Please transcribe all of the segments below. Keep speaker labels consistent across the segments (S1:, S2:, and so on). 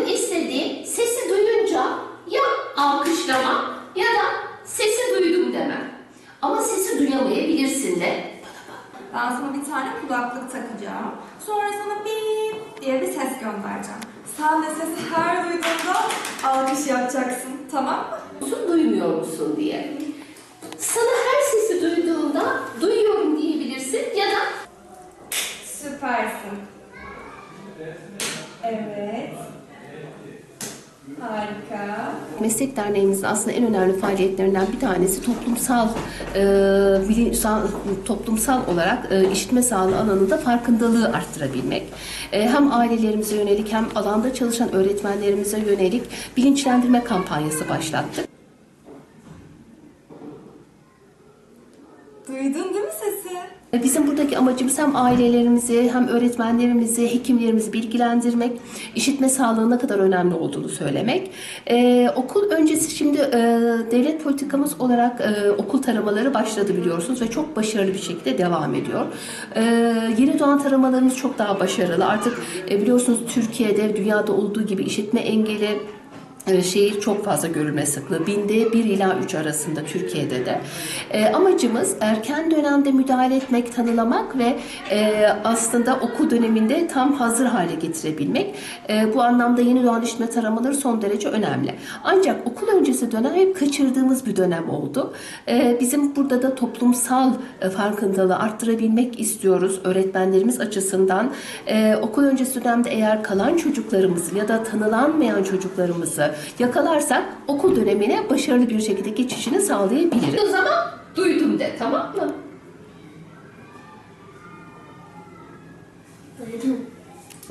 S1: Bakın istediğim sesi duyunca ya alkışlama ya da sesi duydum demem. Ama sesi duyamayabilirsin de.
S2: Ben sana bir tane kulaklık takacağım. Sonra sana bip diye bir ses göndereceğim. Sen de sesi her duyduğunda alkış yapacaksın. Tamam mı?
S1: Musun duymuyor musun diye. Sana her sesi duyduğunda duyuyorum diyebilirsin ya da
S2: Süpersin. Evet. Harika.
S1: Meslek derneğimizin aslında en önemli faaliyetlerinden bir tanesi toplumsal e, bilinçsel- toplumsal olarak e, işitme sağlığı alanında farkındalığı arttırabilmek. E, hem ailelerimize yönelik hem alanda çalışan öğretmenlerimize yönelik bilinçlendirme kampanyası başlattık.
S2: Duydun değil mi sesi?
S1: E, Bizim buradaki amacımız hem ailelerimizi hem öğretmenlerimizi, hekimlerimizi bilgilendirmek, işitme sağlığının ne kadar önemli olduğunu söylemek. Ee, okul öncesi şimdi e, devlet politikamız olarak e, okul taramaları başladı biliyorsunuz ve çok başarılı bir şekilde devam ediyor. Ee, yeni doğan taramalarımız çok daha başarılı. Artık e, biliyorsunuz Türkiye'de, dünyada olduğu gibi işitme engeli şehir çok fazla görülme sıklığı. Binde 1 ila 3 arasında Türkiye'de de. E, amacımız erken dönemde müdahale etmek, tanılamak ve e, aslında okul döneminde tam hazır hale getirebilmek. E, bu anlamda yeni doğan işitme taramaları son derece önemli. Ancak okul öncesi dönem hep kaçırdığımız bir dönem oldu. E, bizim burada da toplumsal e, farkındalığı arttırabilmek istiyoruz öğretmenlerimiz açısından. E, okul öncesi dönemde eğer kalan çocuklarımızı ya da tanılanmayan çocuklarımızı yakalarsak okul dönemine başarılı bir şekilde geçişini sağlayabiliriz. O zaman duydum de tamam mı?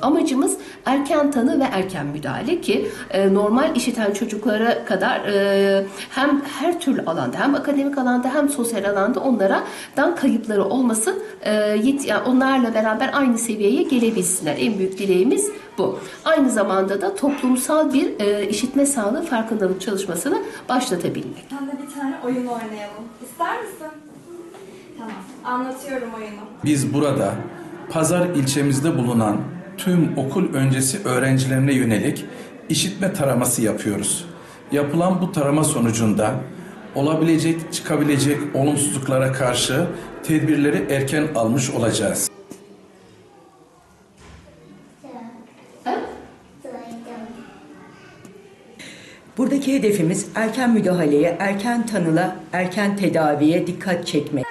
S1: Amacımız erken tanı ve erken müdahale ki e, normal işiten çocuklara kadar e, hem her türlü alanda hem akademik alanda hem sosyal alanda onlara dan kayıpları olmasın e, yet- yani onlarla beraber aynı seviyeye gelebilsinler. En büyük dileğimiz bu. Aynı zamanda da toplumsal bir e, işitme sağlığı farkındalık çalışmasını başlatabilmek.
S2: Sen de bir tane oyun oynayalım. İster misin? Tamam. Anlatıyorum oyunu.
S3: Biz burada Pazar ilçemizde bulunan tüm okul öncesi öğrencilerine yönelik işitme taraması yapıyoruz. Yapılan bu tarama sonucunda olabilecek, çıkabilecek olumsuzluklara karşı tedbirleri erken almış olacağız.
S4: Buradaki hedefimiz erken müdahaleye, erken tanıla, erken tedaviye dikkat çekmek.